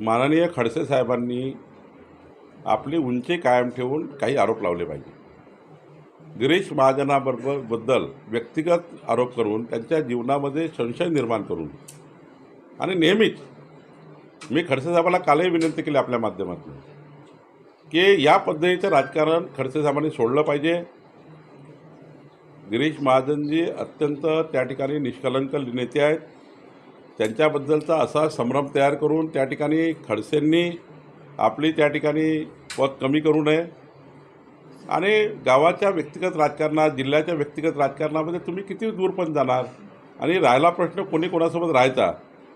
माननीय खडसे साहेबांनी आपली उंची कायम ठेवून काही आरोप लावले पाहिजे. गिरीश महाजनाबरोबरबद्दल व्यक्तिगत आरोप करून त्यांच्या जीवनामध्ये संशय निर्माण करून आणि नेहमीच मी खडसे साहेबाला कालही विनंती केली आपल्या माध्यमातून की या पद्धतीचं राजकारण खडसे साहेबांनी सोडलं पाहिजे. गिरीश महाजनजी अत्यंत त्या ठिकाणी निष्कलंक नेते आहेत. त्यांच्याबद्दलचा असा संभ्रम तयार करून त्या ठिकाणी खडसेंनी आपली त्या ठिकाणी पद कमी करू नये. आणि गावाच्या व्यक्तिगत राजकारणात जिल्ह्याच्या व्यक्तिगत राजकारणामध्ये तुम्ही किती दूर पण जाणार आणि राहिला प्रश्न कोणी कोणासोबत राहायचा?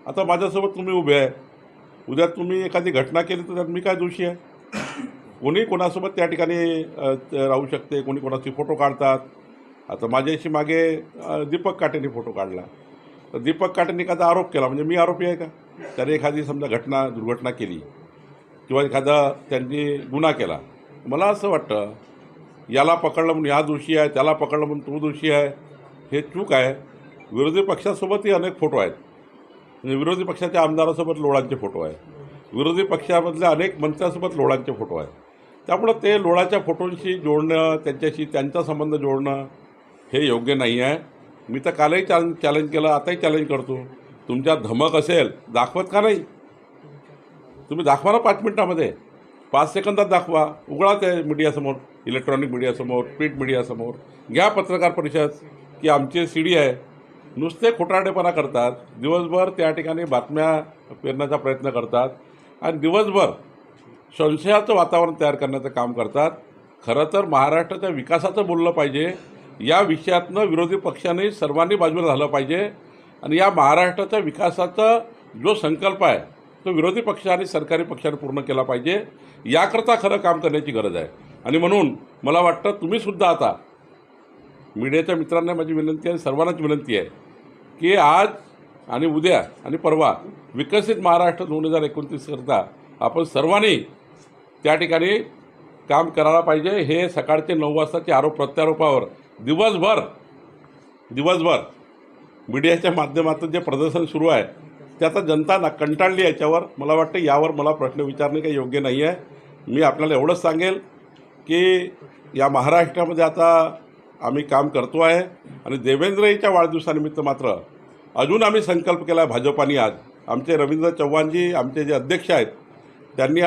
आता माझ्यासोबत तुम्ही उभे आहे. उद्या तुम्ही एखादी घटना केली तर त्यात मी काय दोषी आहे? कोणी कोणासोबत त्या ठिकाणी राहू शकते? कोणी कोणाचे फोटो काढतात? आता माझ्याशी मागे दीपक काटेने फोटो काढला. तर दीपक काटेने एखादा आरोप केला. म्हणजे मी आरोपी आहे का? त्याने एखादी समजा घटना दुर्घटना केली किंवा एखादा त्यांनी गुन्हा केला. मला असं वाटतं याला पकडलं म्हणून ह्या दोषी आहे त्याला पकडलं म्हणून तो दोषी आहे हे चूक आहे. विरोधी पक्षासोबतही अनेक फोटो आहेत. म्हणजे विरोधी पक्षाच्या आमदारासोबत लोळांचे फोटो आहे. विरोधी पक्षामधल्या अनेक मंत्र्यांसोबत लोळांचे फोटो आहे. त्यामुळं ते लोळाच्या फोटोंशी जोडणं त्यांच्याशी त्यांचा संबंध जोडणं हे योग्य नाही आहे. मी तर कालही चॅलेंज चॅलेंज केलं आताही चॅलेंज करतो. तुमच्या धमक असेल दाखवत का नाही? तुम्ही दाखवा ना पाच मिनटामध्ये. पाच सेकंदात दाखवा. उघडा ते मीडियासमोर इलेक्ट्रॉनिक मीडियासमोर प्रिंट मीडियासमोर. घ्या पत्रकार परिषद की आमची सी डी आहे. नुसते खोटारडेपणा करतात. दिवसभर त्या ठिकाणी बातम्या पेरण्याचा प्रयत्न करतात. आणि दिवसभर संशयाचं वातावरण तयार करण्याचं काम करतात. खरं तर महाराष्ट्राच्या विकासाचं बोललं पाहिजे. या विषयातनं विरोधी पक्षाने सर्वांनी बाजूला झालं पाहिजे. आणि या महाराष्ट्राच्या विकासाचा जो संकल्प आहे तो विरोधी पक्ष आणि सरकारी पक्षाने पूर्ण केला पाहिजे. याकरता खरं काम करण्याची गरज आहे. आणि म्हणून मला वाटतं तुम्हीसुद्धा आता मीडियाच्या मित्रांना माझी विनंती आहे सर्वांनाच विनंती आहे की आज आणि उद्या आणि परवा विकसित महाराष्ट्र दोन हजार एकोणतीसकरता आपण सर्वांनी त्या ठिकाणी काम करायला पाहिजे. हे सकाळचे नऊ वाजताचे आरोप प्रत्यारोपावर दिवसभर दिवसभर मीडियाच्या माध्यमातून जे प्रदर्शन सुरू आहे ते आता जनता ना कंटाळली याच्यावर. मला वाटतं यावर मला प्रश्न विचारणे काही योग्य नाही आहे. मी आपल्याला एवढंच सांगेल की या महाराष्ट्रामध्ये आता आम्ही काम करतो आहे आणि देवेंद्रजीच्या वाढदिवसानिमित्त मात्र अजून आम्ही संकल्प केला आहे भाजपाने आज. आमचे रवींद्र चव्हाणजी आमचे जे अध्यक्ष आहेत त्यांनी